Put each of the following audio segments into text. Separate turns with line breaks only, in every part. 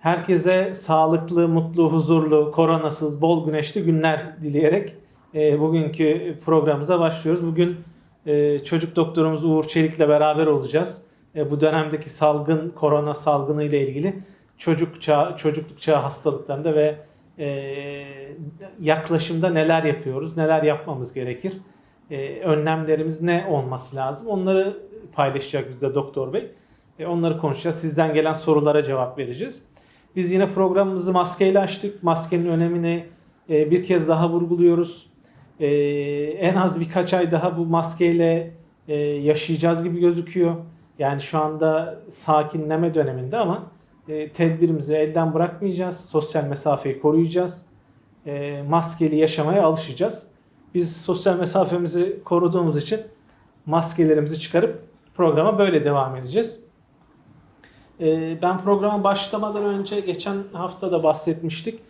Herkese sağlıklı, mutlu, huzurlu, koronasız, bol güneşli günler dileyerek e, bugünkü programımıza başlıyoruz. Bugün e, çocuk doktorumuz Uğur Çelik'le beraber olacağız. E, bu dönemdeki salgın, korona salgını ile ilgili çocuk çağ, çocukluk çağı hastalıklarında ve e, yaklaşımda neler yapıyoruz, neler yapmamız gerekir, e, önlemlerimiz ne olması lazım onları paylaşacak bizde doktor bey. E, onları konuşacağız. Sizden gelen sorulara cevap vereceğiz. Biz yine programımızı maskeyle açtık. Maskenin önemini e, bir kez daha vurguluyoruz. E, en az birkaç ay daha bu maskeyle e, yaşayacağız gibi gözüküyor. Yani şu anda sakinleme döneminde ama tedbirimizi elden bırakmayacağız. Sosyal mesafeyi koruyacağız. Maskeli yaşamaya alışacağız. Biz sosyal mesafemizi koruduğumuz için maskelerimizi çıkarıp programa böyle devam edeceğiz. Ee, Ben programa başlamadan önce geçen hafta da bahsetmiştik.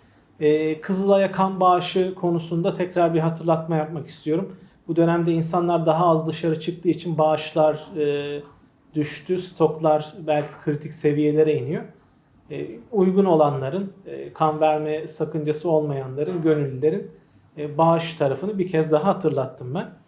Ee, Kızılay'a kan bağışı konusunda tekrar bir hatırlatma yapmak istiyorum. Bu dönemde insanlar daha az dışarı çıktığı için bağışlar e, düştü. Stoklar belki kritik seviyelere iniyor. E, Uygun olanların, e, kan verme sakıncası olmayanların, gönüllülerin e, bağış tarafını bir kez daha hatırlattım ben.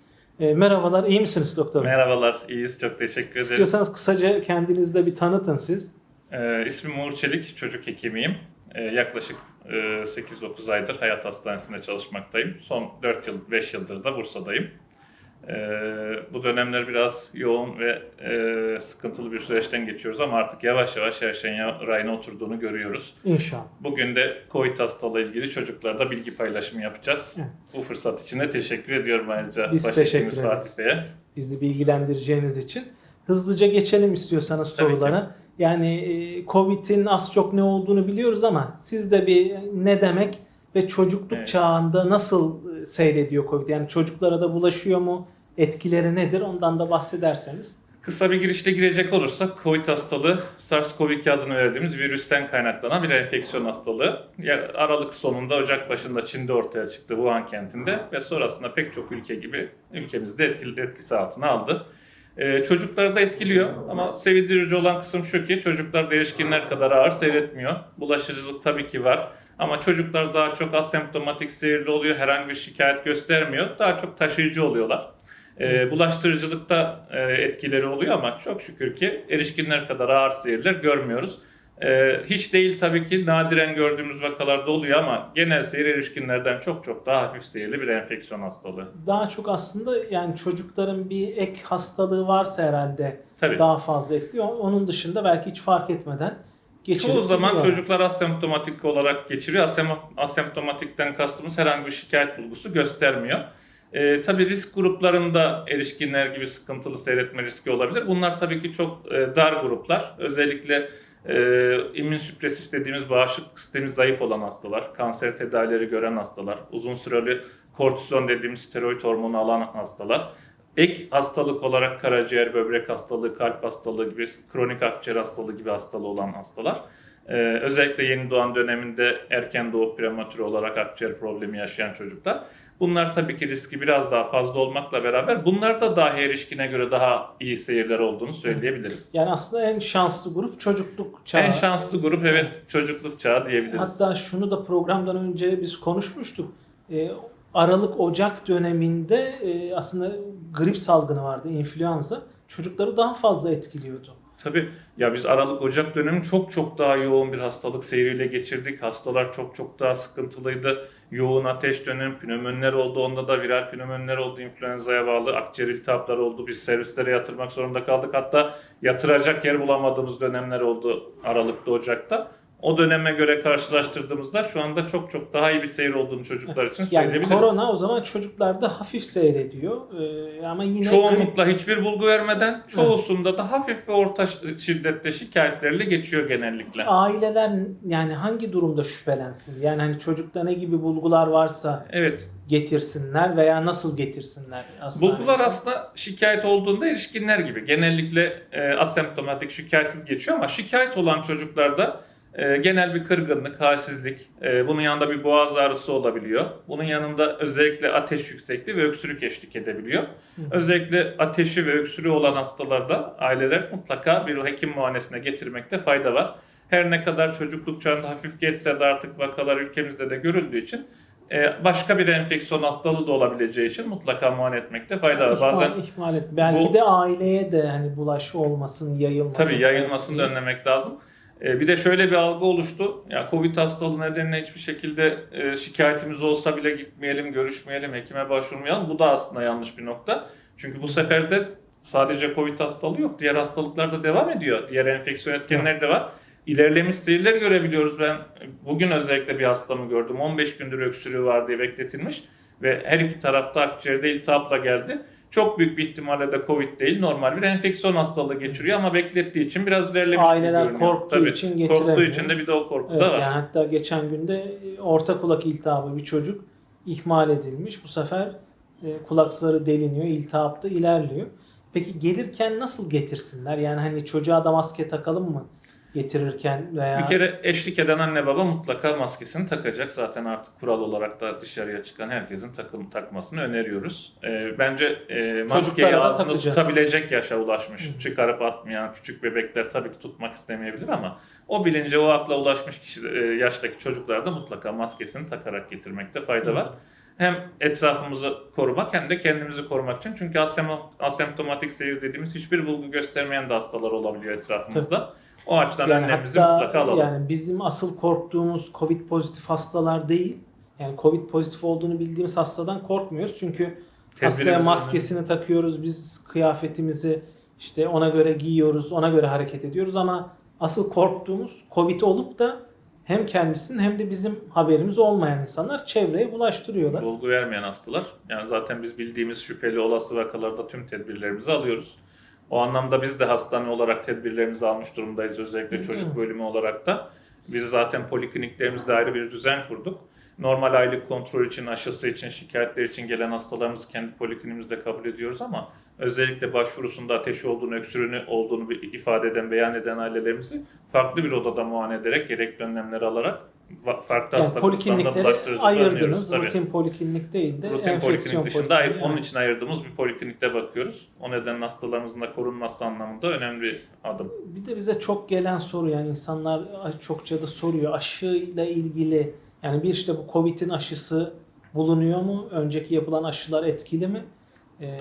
E, Merhabalar, iyi misiniz doktor?
Merhabalar, iyiyiz. Çok teşekkür ederiz.
İstiyorsanız kısaca kendinizi de bir tanıtın siz.
Ee, ismim Uğur Çelik, çocuk hekimiyim. Ee, yaklaşık e, 8-9 aydır Hayat Hastanesi'nde çalışmaktayım. Son 4 yıl, 5 yıldır da Bursa'dayım. Ee, bu dönemler biraz yoğun ve e, sıkıntılı bir süreçten geçiyoruz ama artık yavaş yavaş her şeyin rayına oturduğunu görüyoruz.
İnşallah.
Bugün de COVID hastalığı ilgili çocuklarda bilgi paylaşımı yapacağız.
Evet.
Bu fırsat için de teşekkür ediyorum ayrıca
Biz teşekkür
Fatih
ederiz.
Bey'e.
bizi bilgilendireceğiniz için. Hızlıca geçelim istiyorsanız sorulara. Yani e, Covid'in az çok ne olduğunu biliyoruz ama siz de bir ne demek ve çocukluk
Evet.
çağında nasıl e, seyrediyor Covid? Yani çocuklara da bulaşıyor mu? Etkileri nedir? Ondan da bahsederseniz.
Kısa bir girişle girecek olursak COVID hastalığı SARS-CoV-2 adını verdiğimiz virüsten kaynaklanan bir enfeksiyon hastalığı. Aralık sonunda Ocak başında Çin'de ortaya çıktı Wuhan kentinde ve sonrasında pek çok ülke gibi ülkemizde etkili, etkisi altına aldı. Ee, çocukları da etkiliyor ama sevindirici olan kısım şu ki çocuklar da erişkinler kadar ağır seyretmiyor. Bulaşıcılık tabii ki var ama çocuklar daha çok asemptomatik seyirli oluyor, herhangi bir şikayet göstermiyor. Daha çok taşıyıcı oluyorlar. E, bulaştırıcılıkta e, etkileri oluyor ama çok şükür ki erişkinler kadar ağır seyirler görmüyoruz. E, hiç değil tabii ki nadiren gördüğümüz vakalarda oluyor ama genel seyir erişkinlerden çok çok daha hafif seyirli bir enfeksiyon hastalığı.
Daha çok aslında yani çocukların bir ek hastalığı varsa herhalde
Tabii.
daha fazla etkiliyor. Onun dışında belki hiç fark etmeden geçirip
Çoğu zaman çocuklar asemptomatik olarak geçiriyor. Asem- Asemptomatikten kastımız herhangi bir şikayet bulgusu göstermiyor. Ee, tabii risk gruplarında erişkinler gibi sıkıntılı seyretme riski olabilir. Bunlar tabii ki çok e, dar gruplar. Özellikle e, immünsüpresif dediğimiz bağışıklık sistemi zayıf olan hastalar, kanser tedavileri gören hastalar, uzun süreli kortizon dediğimiz steroid hormonu alan hastalar, ek hastalık olarak karaciğer, böbrek hastalığı, kalp hastalığı gibi, kronik akciğer hastalığı gibi hastalığı olan hastalar. Ee, özellikle yeni doğan döneminde erken doğup prematüre olarak akciğer problemi yaşayan çocuklar. Bunlar tabii ki riski biraz daha fazla olmakla beraber bunlarda dahi erişkine göre daha iyi seyirler olduğunu söyleyebiliriz.
Yani aslında en şanslı grup çocukluk çağı.
En şanslı grup evet çocukluk çağı diyebiliriz.
Hatta şunu da programdan önce biz konuşmuştuk. Ee, Aralık Ocak döneminde e, aslında grip salgını vardı, influenza. Çocukları daha fazla etkiliyordu.
Tabii ya biz Aralık Ocak dönemi çok çok daha yoğun bir hastalık seyriyle geçirdik. Hastalar çok çok daha sıkıntılıydı. Yoğun ateş dönemi, pnömoniler oldu. Onda da viral pnömoniler oldu. influenza'ya bağlı akciğer iltihapları oldu. Biz servislere yatırmak zorunda kaldık. Hatta yatıracak yer bulamadığımız dönemler oldu Aralık'ta, Ocak'ta. O döneme göre karşılaştırdığımızda şu anda çok çok daha iyi bir seyir olduğunu çocuklar için
Yani
söyleyebiliriz.
korona o zaman çocuklarda hafif seyrediyor. Ee, ama yine grip-
Çoğunlukla hiçbir bulgu vermeden çoğusunda da hafif ve orta şiddette şikayetlerle geçiyor genellikle.
aileler yani hangi durumda şüphelensin? Yani hani çocukta ne gibi bulgular varsa
Evet.
getirsinler veya nasıl getirsinler? hastaneye?
Bulgular aslında şikayet olduğunda erişkinler gibi. Genellikle e, asemptomatik şikayetsiz geçiyor ama şikayet olan çocuklarda e, genel bir kırgınlık, halsizlik, e, bunun yanında bir boğaz ağrısı olabiliyor. Bunun yanında özellikle ateş yüksekliği ve öksürük eşlik edebiliyor. Özellikle ateşi ve öksürüğü olan hastalarda aileler mutlaka bir hekim muayenesine getirmekte fayda var. her ne kadar çocukluk çağında hafif geçse de artık vakalar ülkemizde de görüldüğü için e, başka bir enfeksiyon hastalığı da olabileceği için mutlaka muayene etmekte fayda var.
İhmal,
Bazen
ihmal et. Belki
bu-
de aileye de hani bulaşı olmasın, yayılmasın.
Tabii yayılmasını da önlemek lazım. E, Bir de şöyle bir algı oluştu. Ya Covid hastalığı nedeniyle hiçbir şekilde e, şikayetimiz olsa bile gitmeyelim, görüşmeyelim, hekime başvurmayalım. Bu da aslında yanlış bir nokta. Çünkü bu sefer de sadece Covid hastalığı yok. Diğer hastalıklar da devam ediyor. Diğer enfeksiyon etkenleri de var. İlerlemiş seriler görebiliyoruz. Ben bugün özellikle bir hastamı gördüm. 15 gündür öksürüğü var diye bekletilmiş. Ve her iki tarafta akciğerde iltihapla geldi. Çok büyük bir ihtimalle de Covid değil, normal bir enfeksiyon hastalığı geçiriyor ama beklettiği için biraz ilerlemiş gibi
Aileler
görünüyor.
korktuğu
Tabii,
için getiremiyor.
Korktuğu için de bir de o korku
Evet,
da var.
yani hatta geçen günde e, orta kulak iltihabı bir çocuk ihmal edilmiş. Bu sefer e, kulak zarı deliniyor, iltihap da ilerliyor. Peki gelirken nasıl getirsinler? Yani hani çocuğa da maske takalım mı getirirken veya
Bir kere eşlik eden anne baba mutlaka maskesini takacak. Zaten artık kural olarak da dışarıya çıkan herkesin takım takmasını öneriyoruz. Ee, bence e, maskeyi ağzında
takacağız.
tutabilecek yaşa ulaşmış,
Hı.
çıkarıp atmayan küçük bebekler tabii ki tutmak istemeyebilir ama o bilince, o akla ulaşmış kişi, e, yaştaki çocuklar da mutlaka maskesini takarak getirmekte fayda
Hı.
var. Hem etrafımızı korumak hem de kendimizi korumak için. Çünkü asem- asemptomatik seyir dediğimiz hiçbir bulgu göstermeyen de hastalar olabiliyor etrafımızda. O açıdan
yani
önlemimizi
hatta
mutlaka alalım.
yani bizim asıl korktuğumuz Covid pozitif hastalar değil. Yani Covid pozitif olduğunu bildiğimiz hastadan korkmuyoruz. Çünkü hastaya maskesini takıyoruz. Biz kıyafetimizi işte ona göre giyiyoruz, ona göre hareket ediyoruz ama asıl korktuğumuz Covid olup da hem kendisinin hem de bizim haberimiz olmayan insanlar çevreye bulaştırıyorlar.
Bulgu vermeyen hastalar. Yani zaten biz bildiğimiz şüpheli olası vakalarda tüm tedbirlerimizi alıyoruz. O anlamda biz de hastane olarak tedbirlerimizi almış durumdayız. Özellikle
Hı.
çocuk bölümü olarak da. Biz zaten polikliniklerimizde ayrı bir düzen kurduk. Normal aylık kontrol için, aşısı için, şikayetler için gelen hastalarımızı kendi polikliniğimizde kabul ediyoruz ama özellikle başvurusunda ateşi olduğunu, öksürüğünü olduğunu ifade eden, beyan eden ailelerimizi farklı bir odada muayene ederek gerekli önlemleri alarak farklı
Yani
hastalıklarla
ayırdınız. Rutin poliklinik değil de
Rutin poliklinik dışında ayır, onun için ayırdığımız bir poliklinikte bakıyoruz. O nedenle hastalarımızın da korunması anlamında önemli bir adım.
Bir de bize çok gelen soru yani insanlar çokça da soruyor aşıyla ilgili yani bir işte bu Covid'in aşısı bulunuyor mu? Önceki yapılan aşılar etkili mi? Ee,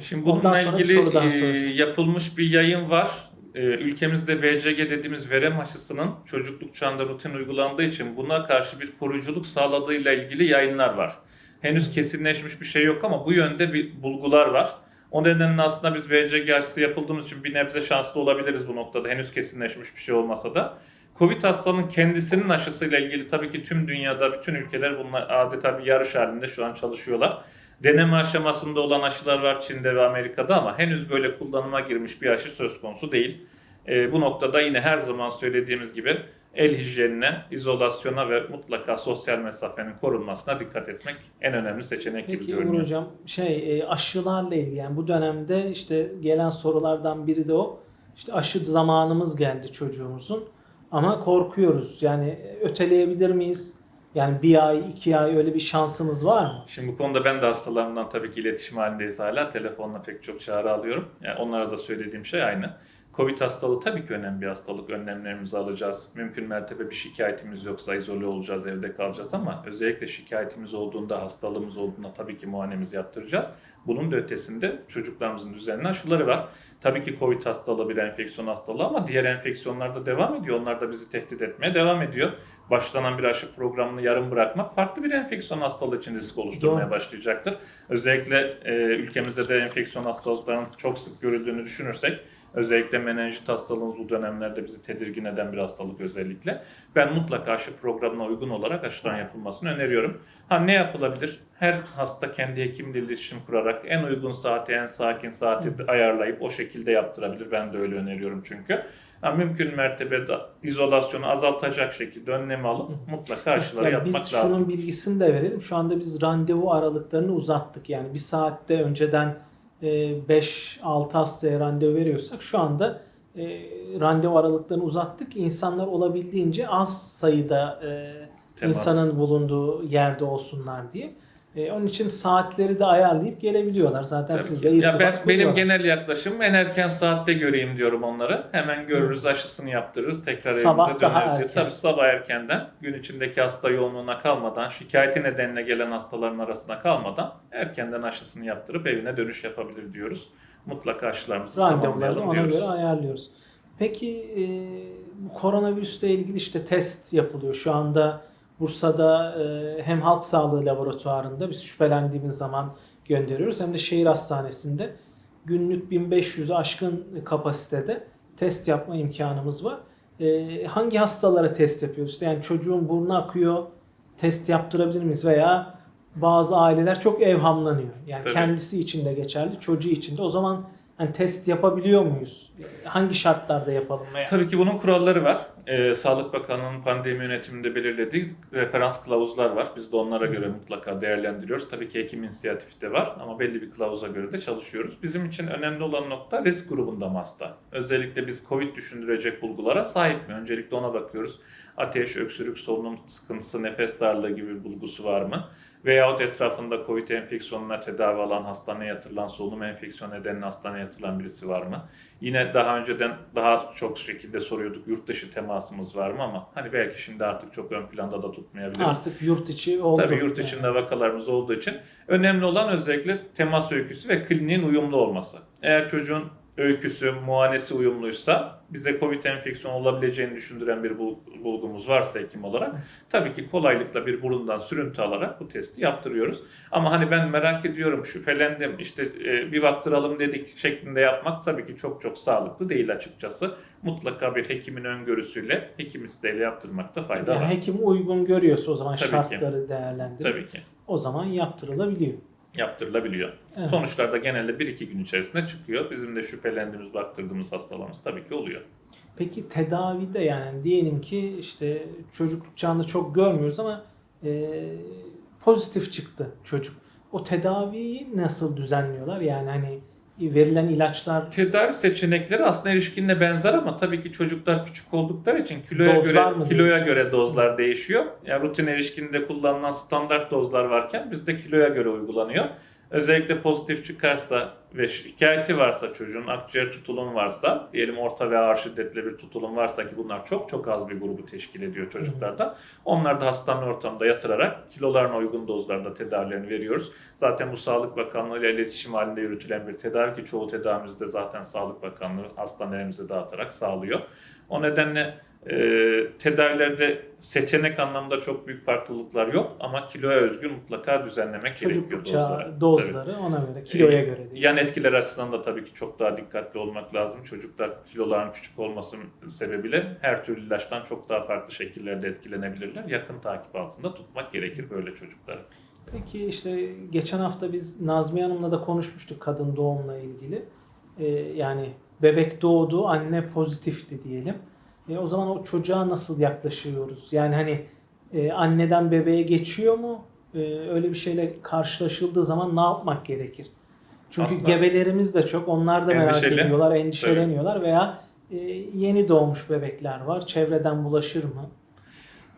Şimdi
bundan
bununla
bir
ilgili
daha
e, yapılmış bir yayın var. E, ülkemizde BCG dediğimiz verem aşısının çocukluk çağında rutin uygulandığı için buna karşı bir koruyuculuk sağladığıyla ilgili yayınlar var. Henüz kesinleşmiş bir şey yok ama bu yönde bir bulgular var. O nedenle aslında biz BCG aşısı yapıldığımız için bir nebze şanslı olabiliriz bu noktada. Henüz kesinleşmiş bir şey olmasa da. Covid hastalığının kendisinin aşısıyla ilgili tabii ki tüm dünyada, bütün ülkeler bununla adeta bir yarış halinde şu an çalışıyorlar. Deneme aşamasında olan aşılar var Çin'de ve Amerika'da ama henüz böyle kullanıma girmiş bir aşı söz konusu değil. Ee, bu noktada yine her zaman söylediğimiz gibi el hijyenine, izolasyona ve mutlaka sosyal mesafenin korunmasına dikkat etmek en önemli seçenek gibi
Peki Uğur
görünüyor.
Hocam şey e, aşılarla ilgili yani bu dönemde işte gelen sorulardan biri de o. İşte aşı zamanımız geldi çocuğumuzun ama korkuyoruz. Yani e, öteleyebilir miyiz? Yani bir ay, iki ay öyle bir şansımız var mı?
Şimdi bu konuda ben de hastalarımdan tabii ki iletişim halindeyiz hala. Telefonla pek çok çağrı alıyorum. Yani onlara da söylediğim şey aynı. Covid hastalığı tabii ki önemli bir hastalık. Önlemlerimizi alacağız. Mümkün mertebe bir şikayetimiz yoksa izole olacağız, evde kalacağız ama özellikle şikayetimiz olduğunda, hastalığımız olduğunda tabii ki muayenemizi yaptıracağız. Bunun da ötesinde çocuklarımızın düzenli aşıları var. Tabii ki Covid hastalığı bir enfeksiyon hastalığı ama diğer enfeksiyonlar da devam ediyor. Onlar da bizi tehdit etmeye devam ediyor. Başlanan bir aşı programını yarım bırakmak farklı bir enfeksiyon hastalığı için risk oluşturmaya
Doğru.
başlayacaktır. Özellikle e, ülkemizde de enfeksiyon hastalıklarının çok sık görüldüğünü düşünürsek özellikle menenjit hastalığımız bu dönemlerde bizi tedirgin eden bir hastalık özellikle. Ben mutlaka aşı programına uygun olarak aşıların yapılmasını öneriyorum. Ha ne yapılabilir? Her hasta kendi hekimle iletişim kurarak en uygun saati, en sakin saati ayarlayıp o şekilde yaptırabilir. Ben de öyle öneriyorum çünkü. Ha, mümkün mertebede izolasyonu azaltacak şekilde önlemi alıp mutlaka aşıları
Yani
yapmak
biz
lazım.
şunun bilgisini de verelim. Şu anda biz randevu aralıklarını uzattık. Yani bir saatte önceden 5-6 hastaya randevu veriyorsak şu anda e, randevu aralıklarını uzattık. İnsanlar olabildiğince az sayıda e,
Temas.
insanın bulunduğu yerde olsunlar diye. E, onun için saatleri de ayarlayıp gelebiliyorlar. Zaten
Tabii
sizle irtibat
ya ben, benim genel yaklaşım en erken saatte göreyim diyorum onları. Hemen görürüz, aşısını yaptırırız, tekrar
Sabah
evimize
daha
döneriz diye.
erken.
Tabii sabah erkenden, gün içindeki hasta yoğunluğuna kalmadan, şikayeti nedeniyle gelen hastaların arasına kalmadan erkenden aşısını yaptırıp evine dönüş yapabilir diyoruz. Mutlaka aşılarımızı tamamlayalım
ona
diyoruz.
göre ayarlıyoruz. Peki e, bu koronavirüsle ilgili işte test yapılıyor. Şu anda Bursa'da e, hem halk sağlığı laboratuvarında biz şüphelendiğimiz zaman gönderiyoruz hem de şehir hastanesinde günlük 1500'ü aşkın kapasitede test yapma imkanımız var. E, hangi hastalara test yapıyoruz? İşte yani çocuğun burnu akıyor, test yaptırabilir miyiz veya bazı aileler çok evhamlanıyor. Yani
Tabii.
kendisi için de geçerli, çocuğu için de. O zaman hani test yapabiliyor muyuz? Hangi şartlarda yapalım veya?
Tabii ki bunun kuralları var. Ee, Sağlık Bakanlığı'nın pandemi yönetiminde belirlediği referans kılavuzlar var. Biz de onlara göre mutlaka değerlendiriyoruz. Tabii ki hekim inisiyatifi de var ama belli bir kılavuza göre de çalışıyoruz. Bizim için önemli olan nokta risk grubunda mı hasta? Özellikle biz COVID düşündürecek bulgulara sahip mi? Öncelikle ona bakıyoruz. Ateş, öksürük, solunum sıkıntısı, nefes darlığı gibi bulgusu var mı? Veyahut etrafında COVID enfeksiyonuna tedavi alan, hastaneye yatırılan, solunum enfeksiyonu nedeniyle hastaneye yatırılan birisi var mı? Yine daha önceden daha çok şekilde soruyorduk yurt dışı temasımız var mı ama hani belki şimdi artık çok ön planda da tutmayabiliriz.
Artık yurt içi oldu.
Tabii yurt içinde vakalarımız olduğu için önemli olan özellikle temas öyküsü ve kliniğin uyumlu olması. Eğer çocuğun öyküsü, muayenesi uyumluysa bize COVID enfeksiyonu olabileceğini düşündüren bir bul- bulgumuz varsa hekim olarak tabii ki kolaylıkla bir burundan sürüntü alarak bu testi yaptırıyoruz. Ama hani ben merak ediyorum, şüphelendim, işte e, bir baktıralım dedik şeklinde yapmak tabii ki çok çok sağlıklı değil açıkçası. Mutlaka bir hekimin öngörüsüyle, hekim isteğiyle yaptırmakta fayda
Yani
var.
hekim uygun görüyorsa o zaman
Tabii ki.
şartları değerlendirip
Tabii ki
o zaman yaptırılabiliyor.
Yaptırılabiliyor.
Evet.
Sonuçlar da genelde 1-2 gün içerisinde çıkıyor. Bizim de şüphelendiğimiz, baktırdığımız hastalarımız tabii ki oluyor.
Peki tedavide yani diyelim ki işte çocukluk çağında çok görmüyoruz ama e, pozitif çıktı çocuk. O tedaviyi nasıl düzenliyorlar? Yani hani verilen ilaçlar
Tedavi seçenekleri aslında erişkinle benzer ama tabii ki çocuklar küçük oldukları için kiloya
Dozlar
göre kiloya
değişiyor?
göre dozlar değişiyor. Yani rutin erişkinde kullanılan standart dozlar varken bizde kiloya göre uygulanıyor. Özellikle pozitif çıkarsa ve şikayeti varsa çocuğun akciğer tutulum varsa diyelim orta ve ağır şiddetli bir tutulum varsa ki bunlar çok çok az bir grubu teşkil ediyor çocuklarda. Onlar da hastane ortamda yatırarak kilolarına uygun dozlarda tedavilerini veriyoruz. Zaten bu Sağlık Bakanlığı ile iletişim halinde yürütülen bir tedavi ki çoğu tedavimizi de zaten Sağlık Bakanlığı hastanelerimize dağıtarak sağlıyor. O nedenle e, tedavilerde seçenek anlamda çok büyük farklılıklar yok ama kiloya özgün mutlaka düzenlemek gerekiyor
çocukluk
dozları.
çağı dozları ona göre kiloya
Ee,
göre değil.
Yan etkiler açısından da tabii ki çok daha dikkatli olmak lazım. Çocuklar kiloların küçük olması sebebiyle her türlü ilaçtan çok daha farklı şekillerde etkilenebilirler. Yakın takip altında tutmak gerekir böyle çocukları.
Peki işte geçen hafta biz Nazmiye Hanım'la da konuşmuştuk kadın doğumla ilgili. Ee, yani bebek doğdu, anne pozitifti diyelim. E, o zaman o çocuğa nasıl yaklaşıyoruz? Yani hani e, anneden bebeğe geçiyor mu? E, öyle bir şeyle karşılaşıldığı zaman ne yapmak gerekir? Çünkü
Aslında-
gebelerimiz de çok. Onlar da merak
Endişeli.
ediyorlar, endişeleniyorlar veya e, yeni doğmuş bebekler var. Çevreden bulaşır mı?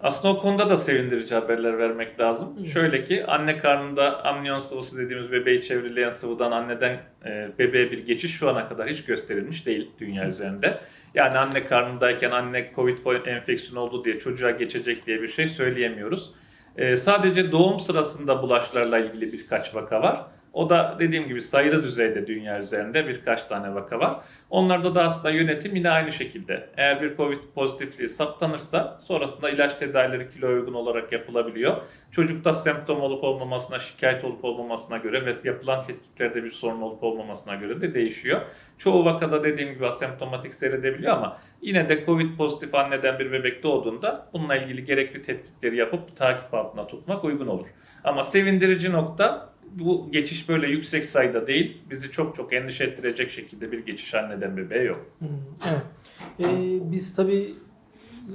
Aslında o konuda da sevindirici haberler vermek lazım.
Hı.
Şöyle ki anne karnında amniyon sıvısı dediğimiz bebeği çevreleyen sıvıdan anneden e, bebeğe bir geçiş şu ana kadar hiç gösterilmiş değil dünya üzerinde. Yani anne karnındayken anne COVID enfeksiyonu oldu diye çocuğa geçecek diye bir şey söyleyemiyoruz. E, sadece doğum sırasında bulaşlarla ilgili birkaç vaka var. O da dediğim gibi sayılı düzeyde dünya üzerinde birkaç tane vaka var. Onlarda da aslında yönetim yine aynı şekilde. Eğer bir COVID pozitifliği saptanırsa sonrasında ilaç tedavileri kilo uygun olarak yapılabiliyor. Çocukta semptom olup olmamasına, şikayet olup olmamasına göre ve yapılan tetkiklerde bir sorun olup olmamasına göre de değişiyor. Çoğu vakada dediğim gibi asemptomatik seyredebiliyor ama yine de COVID pozitif anneden bir bebek doğduğunda bununla ilgili gerekli tetkikleri yapıp takip altında tutmak uygun olur. Ama sevindirici nokta bu geçiş böyle yüksek sayıda değil. Bizi çok çok endişe ettirecek şekilde bir geçiş anneden bebeğe yok.
Evet. Ee, biz tabii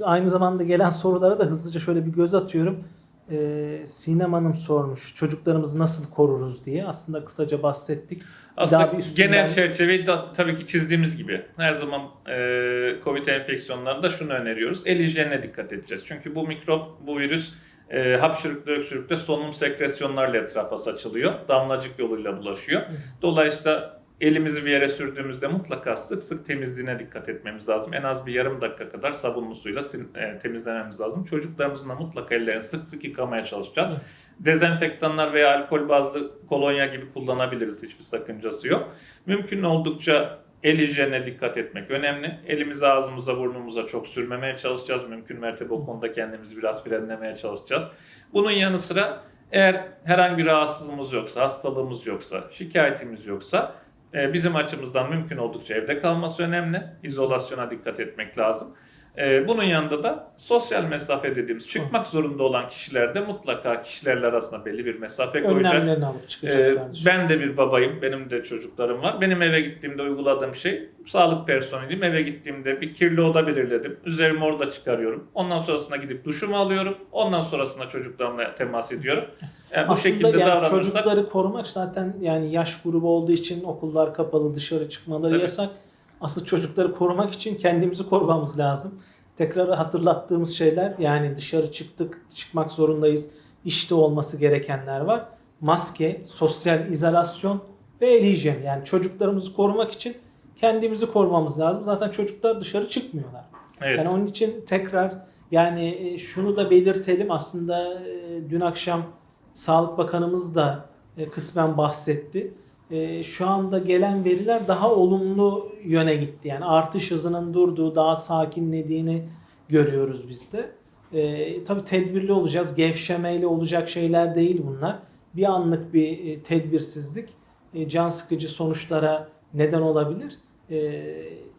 aynı zamanda gelen sorulara da hızlıca şöyle bir göz atıyorum. Ee, Sinem Hanım sormuş çocuklarımızı nasıl koruruz diye. Aslında kısaca bahsettik.
Aslında
bir üstünden-
genel çerçeveyi da, tabii ki çizdiğimiz gibi her zaman e, COVID enfeksiyonlarında şunu öneriyoruz. El hijyenine dikkat edeceğiz. Çünkü bu mikrop, bu virüs E, hapşırıkta, öksürükte solunum sekresyonlarla etrafa saçılıyor. Damlacık yoluyla bulaşıyor. Dolayısıyla elimizi bir yere sürdüğümüzde mutlaka sık sık temizliğine dikkat etmemiz lazım. En az bir yarım dakika kadar sabunlu suyla e, temizlememiz lazım. Çocuklarımızın da mutlaka ellerini sık sık yıkamaya çalışacağız. Dezenfektanlar veya alkol bazlı kolonya gibi kullanabiliriz. Hiçbir sakıncası yok. Mümkün oldukça el hijyenine dikkat etmek önemli. Elimizi ağzımıza, burnumuza çok sürmemeye çalışacağız. Mümkün mertebe o konuda kendimizi biraz frenlemeye çalışacağız. Bunun yanı sıra eğer herhangi bir rahatsızlığımız yoksa, hastalığımız yoksa, şikayetimiz yoksa e, bizim açımızdan mümkün oldukça evde kalması önemli. İzolasyona dikkat etmek lazım. E, Bunun yanında da sosyal mesafe dediğimiz çıkmak zorunda olan kişilerde mutlaka kişilerle arasında belli bir mesafe koyacak.
Önlemlerini alıp
Ee,
çıkacaklar.
ben de bir babayım, benim de çocuklarım var. Benim eve gittiğimde uyguladığım şey, sağlık personeliyim. Eve gittiğimde bir kirli oda belirledim. Üzerimi orada çıkarıyorum. Ondan sonrasında gidip duşumu alıyorum. Ondan sonrasında çocuklarımla temas ediyorum. Yani bu
Aslında
şekilde
yani
davranırsak
çocukları korumak zaten yani yaş grubu olduğu için okullar kapalı, dışarı çıkmaları
Tabii.
yasak. Asıl çocukları korumak için kendimizi korumamız lazım. Tekrar hatırlattığımız şeyler yani dışarı çıktık, çıkmak zorundayız. İşte olması gerekenler var. Maske, sosyal izolasyon ve el hijyeni. Yani çocuklarımızı korumak için kendimizi korumamız lazım. Zaten çocuklar dışarı çıkmıyorlar.
evet.
Yani onun için tekrar yani e, şunu da belirtelim aslında e, dün akşam Sağlık Bakanımız da e, kısmen bahsetti. E, Şu anda gelen veriler daha olumlu yöne gitti. Yani artış hızının durduğu, daha sakinlediğini görüyoruz biz de. E, tabii tedbirli olacağız. Gevşemeyle olacak şeyler değil bunlar. Bir anlık bir e, tedbirsizlik e, can sıkıcı sonuçlara neden olabilir. E,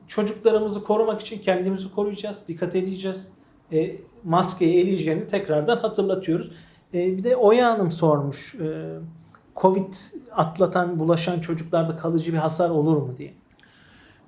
çocuklarımızı korumak için kendimizi koruyacağız, dikkat edeceğiz. E, maskeyi, el hijyenini tekrardan hatırlatıyoruz. E, bir de Oya Hanım sormuş. E, Covid atlatan, bulaşan çocuklarda kalıcı bir hasar olur mu diye.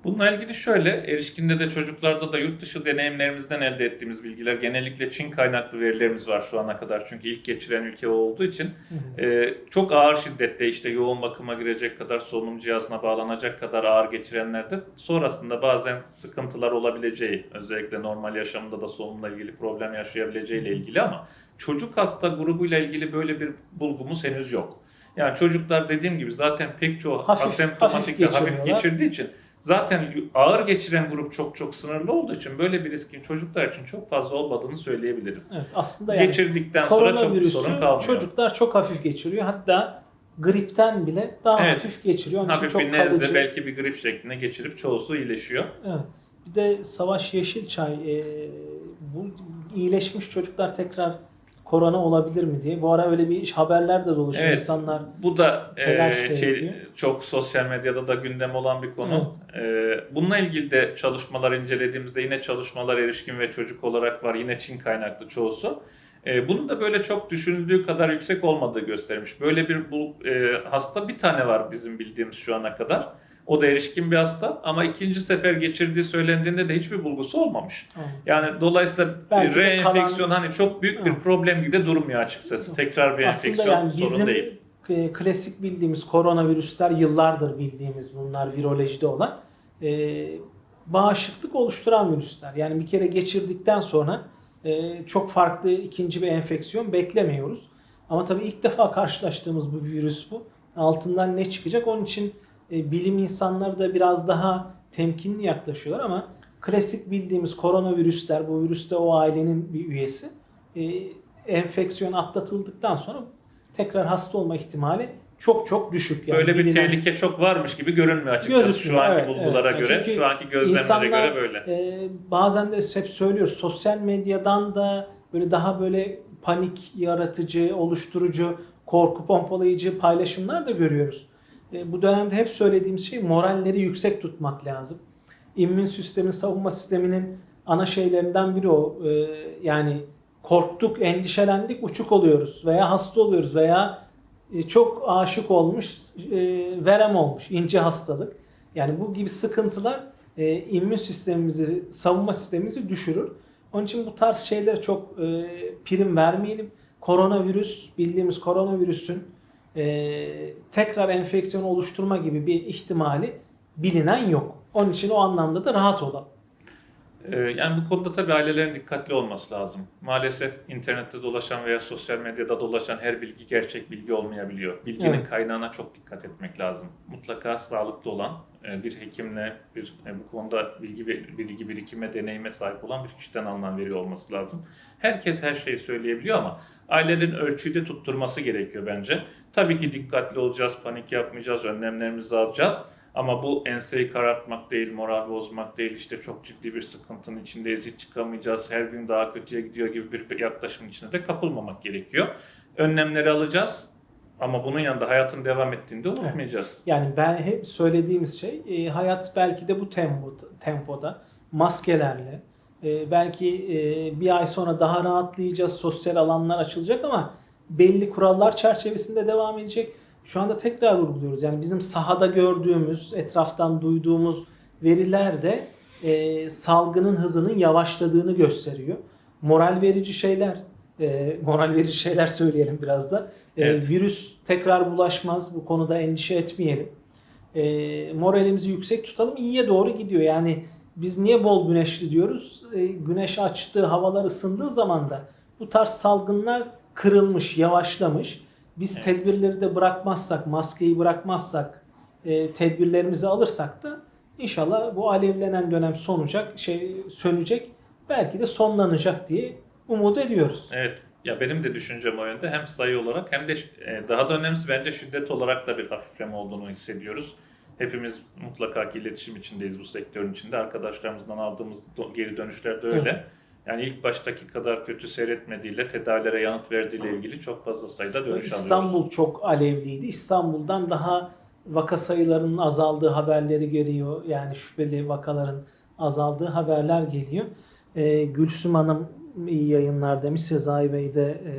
Bununla ilgili şöyle, erişkinde de çocuklarda da yurt dışı deneyimlerimizden elde ettiğimiz bilgiler, genellikle Çin kaynaklı verilerimiz var şu ana kadar. Çünkü ilk geçiren ülke olduğu için Ee, çok ağır şiddette işte yoğun bakıma girecek kadar solunum cihazına bağlanacak kadar ağır geçirenlerde sonrasında bazen sıkıntılar olabileceği özellikle normal yaşamında da solunumla ilgili problem yaşayabileceği ile ilgili ama çocuk hasta grubuyla ilgili böyle bir bulgumuz henüz yok. Yani çocuklar dediğim gibi zaten pek çoğu
Hafif-
asemptomatik
hafif
hafif geçirdiği için zaten ağır geçiren grup çok çok sınırlı olduğu için böyle bir riskin çocuklar için çok fazla olmadığını söyleyebiliriz.
Evet, aslında yani
Geçirdikten sonra çok bir sorun kalmıyor.
çocuklar çok hafif geçiriyor. Hatta gripten bile daha
Evet.
hafif geçiriyor. Onun için
Hafif
çok
bir nezle
kalıcı.
belki bir grip şeklinde geçirip çoğusu iyileşiyor.
Evet. Bir de Savaş Yeşilçay e, bu iyileşmiş çocuklar tekrar korona olabilir mi diye. Bu ara öyle bir iş haberler de dolaşıyor.
Evet.
İnsanlar
Bu da e, şey, çok sosyal medyada da gündem olan bir konu. E, bununla ilgili de çalışmalar incelediğimizde yine çalışmalar erişkin ve çocuk olarak var. Yine Çin kaynaklı çoğusu. E, bunun da böyle çok düşünüldüğü kadar yüksek olmadığı göstermiş. Böyle bir bu, e, hasta bir tane var bizim bildiğimiz şu ana kadar. O da erişkin bir hasta ama ikinci sefer geçirdiği söylendiğinde de hiçbir bulgusu olmamış. Yani dolayısıyla
Belki
reenfeksiyon
kalan-
hani çok büyük bir problem gibi de durmuyor açıkçası. Tekrar bir
aslında
enfeksiyon
yani
sorun
bizim
değil.
e, klasik bildiğimiz koronavirüsler yıllardır bildiğimiz bunlar virolojide olan e, bağışıklık oluşturan virüsler. Yani bir kere geçirdikten sonra e, çok farklı ikinci bir enfeksiyon beklemiyoruz. Ama tabii ilk defa karşılaştığımız bu virüs bu. Altından ne çıkacak? Onun için e, bilim insanları da biraz daha temkinli yaklaşıyorlar ama klasik bildiğimiz koronavirüsler, bu virüs de o ailenin bir üyesi. E, enfeksiyon atlatıldıktan sonra tekrar hasta olma ihtimali çok çok düşük. Yani
Böyle bir
bilinen-
tehlike çok varmış gibi görünmüyor açıkçası
Gözükmüyor,
şu anki
evet,
bulgulara
evet.
göre,
Çünkü
şu anki gözlemlere
insanlar,
göre böyle.
e, bazen de hep söylüyoruz sosyal medyadan da böyle daha böyle panik yaratıcı, oluşturucu, korku pompalayıcı paylaşımlar da görüyoruz. E, bu dönemde hep söylediğimiz şey moralleri yüksek tutmak lazım. İmmün sistemin, savunma sisteminin ana şeylerinden biri o. E, yani korktuk, endişelendik, uçuk oluyoruz veya hasta oluyoruz veya e, çok aşık olmuş, verem olmuş, ince hastalık. Yani bu gibi sıkıntılar immün sistemimizi, savunma sistemimizi düşürür. Onun için bu tarz şeylere çok prim vermeyelim. Koronavirüs, bildiğimiz koronavirüsün e, tekrar enfeksiyon oluşturma gibi bir ihtimali bilinen yok. Onun için o anlamda da rahat olalım.
Ee, Yani bu konuda tabii ailelerin dikkatli olması lazım. Maalesef internette dolaşan veya sosyal medyada dolaşan her bilgi gerçek bilgi olmayabiliyor. Bilginin
Evet.
kaynağına çok dikkat etmek lazım. Mutlaka sağlıklı olan e, bir hekimle, bir e, bu konuda bilgi bilgi birikime, deneyime sahip olan bir kişiden alınan veri olması lazım. Herkes her şeyi söyleyebiliyor ama ailelerin ölçüyü de tutturması gerekiyor bence. Tabii ki dikkatli olacağız, panik yapmayacağız, önlemlerimizi alacağız. Ama bu enseyi karartmak değil, moral bozmak değil, işte çok ciddi bir sıkıntının içindeyiz, hiç çıkamayacağız, her gün daha kötüye gidiyor gibi bir yaklaşımın içine de kapılmamak gerekiyor. Önlemleri alacağız ama bunun yanında hayatın devam ettiğini de unutmayacağız.
Yani ben hep söylediğimiz şey e, hayat belki de bu tempo, tempoda maskelerle e, belki e, bir ay sonra daha rahatlayacağız, sosyal alanlar açılacak ama belli kurallar çerçevesinde devam edecek. Şu anda tekrar vurguluyoruz. Yani bizim sahada gördüğümüz, etraftan duyduğumuz veriler de e, salgının hızının yavaşladığını gösteriyor. Moral verici şeyler, e, moral verici şeyler söyleyelim biraz da. E,
Evet.
Virüs tekrar bulaşmaz. Bu konuda endişe etmeyelim. E, moralimizi yüksek tutalım. İyiye doğru gidiyor. Yani biz niye bol güneşli diyoruz? E, güneş açtı, havalar ısındığı zaman da bu tarz salgınlar kırılmış, yavaşlamış. Biz
Evet.
tedbirleri de bırakmazsak, maskeyi bırakmazsak, e, tedbirlerimizi alırsak da inşallah bu alevlenen dönem sonacak, şey sönecek, belki de sonlanacak diye umut ediyoruz.
Evet. Ya benim de düşüncem o yönde. Hem sayı olarak hem de e, daha da önemlisi bence şiddet olarak da bir hafifleme olduğunu hissediyoruz. Hepimiz mutlaka ki iletişim içindeyiz bu sektörün içinde. Arkadaşlarımızdan aldığımız geri dönüşler de öyle.
Evet.
Yani ilk baştaki kadar kötü seyretmediğiyle, tedavilere yanıt verdiğiyle ilgili çok fazla sayıda dönüş alıyoruz.
İstanbul çok alevliydi. İstanbul'dan daha vaka sayılarının azaldığı haberleri geliyor. Yani şüpheli vakaların azaldığı haberler geliyor. Ee, Gülsüm Hanım iyi yayınlar demiş. Sezai Bey de e,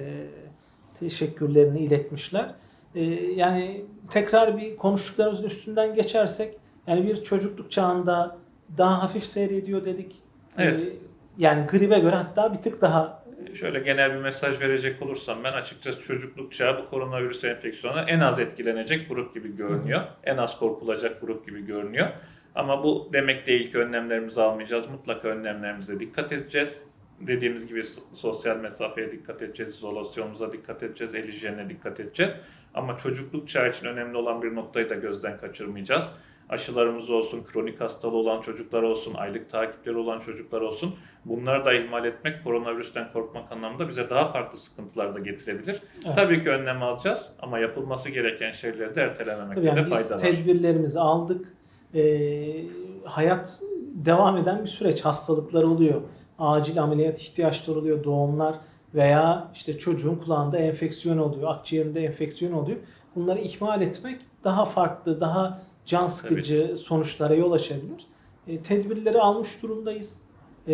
teşekkürlerini iletmişler. Ee, yani tekrar bir konuştuklarımızın üstünden geçersek yani bir çocukluk çağında daha hafif seyrediyor dedik.
Evet.
Ee, yani gribe göre hatta bir tık daha
Şöyle genel bir mesaj verecek olursam ben açıkçası çocukluk çağı bu koronavirüs enfeksiyona en az etkilenecek grup gibi görünüyor. En az korkulacak grup gibi görünüyor. Ama bu demek değil ki önlemlerimizi almayacağız. Mutlaka önlemlerimize dikkat edeceğiz. Dediğimiz gibi so- sosyal mesafeye dikkat edeceğiz, izolasyonumuza dikkat edeceğiz, el hijyenine dikkat edeceğiz. Ama çocukluk çağı için önemli olan bir noktayı da gözden kaçırmayacağız. Aşılarımız olsun, kronik hastalığı olan çocuklar olsun, aylık takipleri olan çocuklar olsun. Bunları da ihmal etmek, koronavirüsten korkmak anlamında bize daha farklı sıkıntılar da getirebilir.
Evet.
Tabii ki önlem alacağız ama yapılması gereken şeyleri de ertelememekte
Tabii yani
de
biz
fayda var.
tedbirlerimizi aldık. Ee, hayat devam eden bir süreç. Hastalıklar oluyor. Acil ameliyat ihtiyaçları oluyor. Doğumlar veya işte çocuğun kulağında enfeksiyon oluyor. Akciğerinde enfeksiyon oluyor. Bunları ihmal etmek daha farklı, daha can sıkıcı sonuçlara yol açabilir. E, tedbirleri almış durumdayız. E,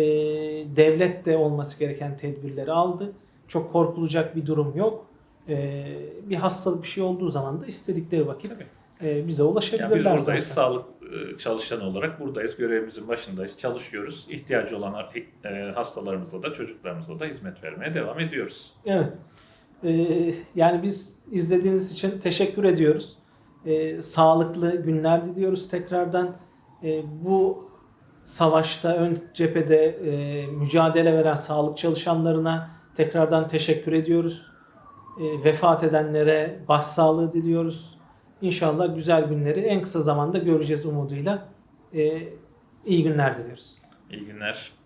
devlet de olması gereken tedbirleri aldı. Çok korkulacak bir durum yok. E, bir hastalık bir şey olduğu zaman da istedikleri vakit
Tabii.
e, bize
Yani
ulaşabilirler
biz buradayız,
zaten.
sağlık e, çalışanı olarak buradayız, görevimizin başındayız, çalışıyoruz. İhtiyacı olan e, hastalarımıza da çocuklarımıza da hizmet vermeye devam ediyoruz.
Evet. E, yani biz izlediğiniz için teşekkür ediyoruz. E, sağlıklı günler diliyoruz tekrardan. E, bu savaşta ön cephede e, mücadele veren sağlık çalışanlarına tekrardan teşekkür ediyoruz. E, vefat edenlere başsağlığı diliyoruz. İnşallah güzel günleri en kısa zamanda göreceğiz umuduyla. E, iyi günler diliyoruz.
İyi günler.